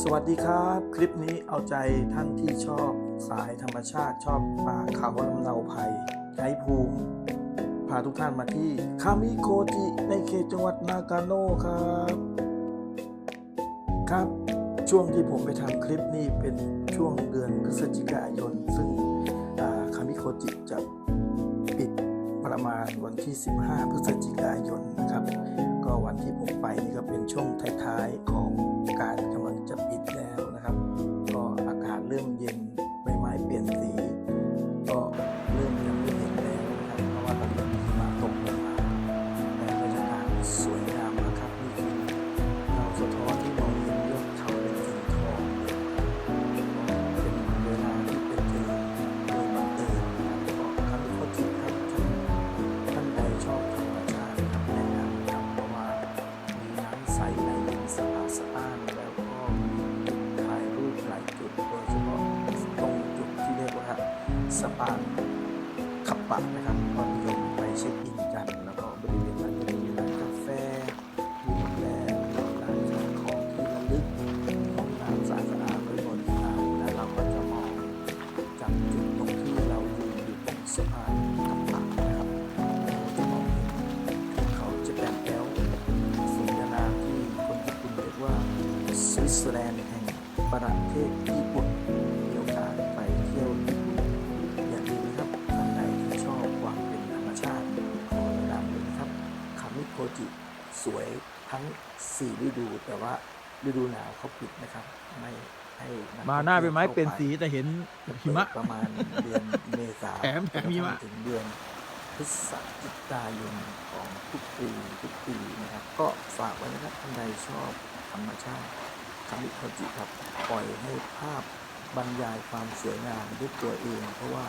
สวัสดีครับ คลิปนี้เอาใจท่านที่ชอบสายธรรมชาติชอบป่าเขาลำเนาภัยไกด์ภูมิ พาทุกท่านมาที่คามิโคจิในเขตจังหวัดนากาโน่ครับ ครับช่วงที่ผมไปทำคลิปนี้เป็นช่วงเดือนพฤศจิกายน ซึ่งคามิโคจิจะปิดประมาณวันที่ 15 พฤศจิกายนนะครับ ก็วันที่ผมไปนี่ก็เป็นช่วงท้ายๆของการ สะพานขับปักนะครับก็นิยมไปเช็คอินกัน แล้วก็บริเวณนั้นจะมีร้านกาแฟมีโรงแรมร้านขายของที่ระลึกห้องน้ำสะอาดบริบทสะอาดแล้วเราก็จะมองจากจุดตรงที่เรายืนอยู่ตรงสะพานขับปักนะครับเราจะมองเห็นภูเขาจะแปนแก้วสมญานามที่คนญี่ปุ่นเรียกว่าสวิตเซอร์แลนด์แห่งประเทศญี่ปุ่น จิสวยทั้ง 4 ฤดู แต่ว่าฤดูหนาวเขาปิดนะครับ ไม่ให้กมาหน้าเป็นไม้ท่องเปลี่ยนข้าสีแต่เห็นจะหิมะเปิดประมาณเดือนเมษาแถมแถมหิมะถึงเดือนพฤศจิกายนของทุกปีทุกปีนะครับ ก็ฝากไว้นะครับท่านใดชอบธรรมชาติคามิโคจิครับปล่อยให้ภาพบรรยายความสวยงามด้วยตัวเอง เพราะว่า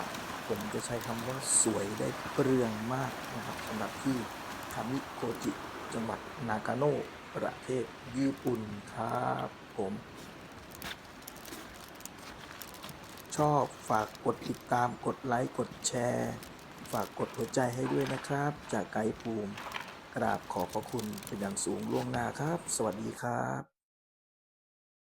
ผมจะใช้คำว่าสวยได้เปลืองมากนะครับสำหรับที่ คามิโคจิ จังหวัดนากาโนประเทศญี่ปุ่นครับผม ชอบฝากกดติดตามกดไลค์ กดแชร์ ฝากกดหัวใจให้ด้วยนะครับ จากไกด์ภูมิ กราบขอบพระคุณเป็นอย่างสูงล่วงหน้าครับ สวัสดีครับ